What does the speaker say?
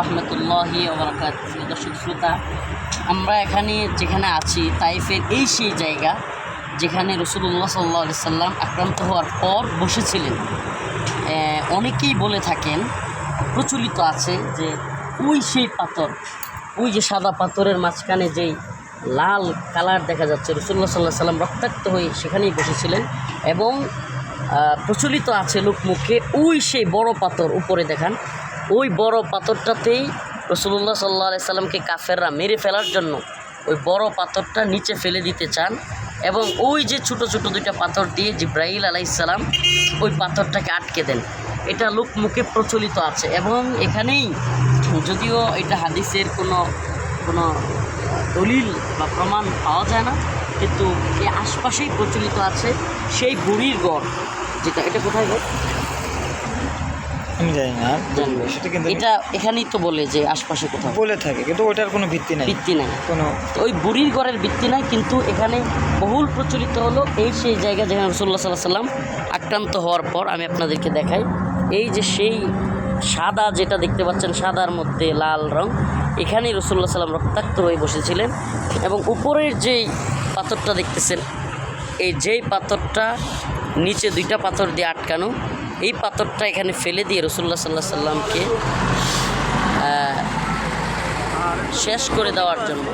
রহমতুল্লাহি ওবরাকাত দর্শক শ্রোতা, আমরা এখানে যেখানে আছি, তাইফের এই সেই জায়গা যেখানে রসুল্লাহ সাল্লাহ সাল্লাম আক্রান্ত হওয়ার পর বসেছিলেন। অনেকেই বলে থাকেন, প্রচলিত আছে যে ওই সেই পাথর, ওই যে সাদা পাথরের মাঝখানে যেই লাল কালার দেখা যাচ্ছে রসুল্লাহ সাল্লাহ সাল্লাম রক্তাক্ত হয়ে সেখানেই বসেছিলেন এবং প্রচলিত আছে লোকমুখে ওই সেই বড় পাথর উপরে দেখান। ওই বড় পাথরটাতেই রসুল্লাহ সাল্লাহ সাল্লামকে কাফেররা মেরে ফেলার জন্য ওই বড় পাথরটা নিচে ফেলে দিতে চান এবং ওই যে ছোট ছোট দুইটা পাথর দিয়ে জিব্রাহিল আলাইসাল্লাম ওই পাথরটাকে আটকে দেন। এটা লোক মুখে প্রচলিত আছে এবং এখানেই যদিও এটা হাদিসের কোনো কোনো দলিল বা প্রমাণ পাওয়া যায় না, কিন্তু এই আশপাশেই প্রচলিত আছে সেই বুড়ির গড়। যেটা এটা কোথায় গড়? আমি জানি না। সেটা কিন্তু এটা এখানেই তো বলে যে আশপাশে কোথাও। বলে থাকে কিন্তু ওটার কোনো ভিত্তি নাই। ভিত্তি নাই। কোনো ওই বুড়ির ঘরের ভিত্তি নাই কিন্তু এখানে বহুল প্রচলিত হলো এই সেই জায়গা যেখানে রসুল্লাহ সাল্লাহ সাল্লাম আক্রান্ত হওয়ার পর আমি আপনাদেরকে দেখাই। এই যে সেই সাদা যেটা দেখতে পাচ্ছেন সাদার মধ্যে লাল রং এখানেই রসুল্লাহ সাল্লাম রক্তাক্ত হয়ে বসেছিলেন এবং উপরের যেই পাথরটা দেখতেছেন এই যেই পাথরটা নিচে দুইটা পাথর দিয়ে আটকানো এই পাথরটা এখানে ফেলে দিয়ে রসুল্লাহ সাল্লাহ সাল্লামকে শেষ করে দেওয়ার জন্য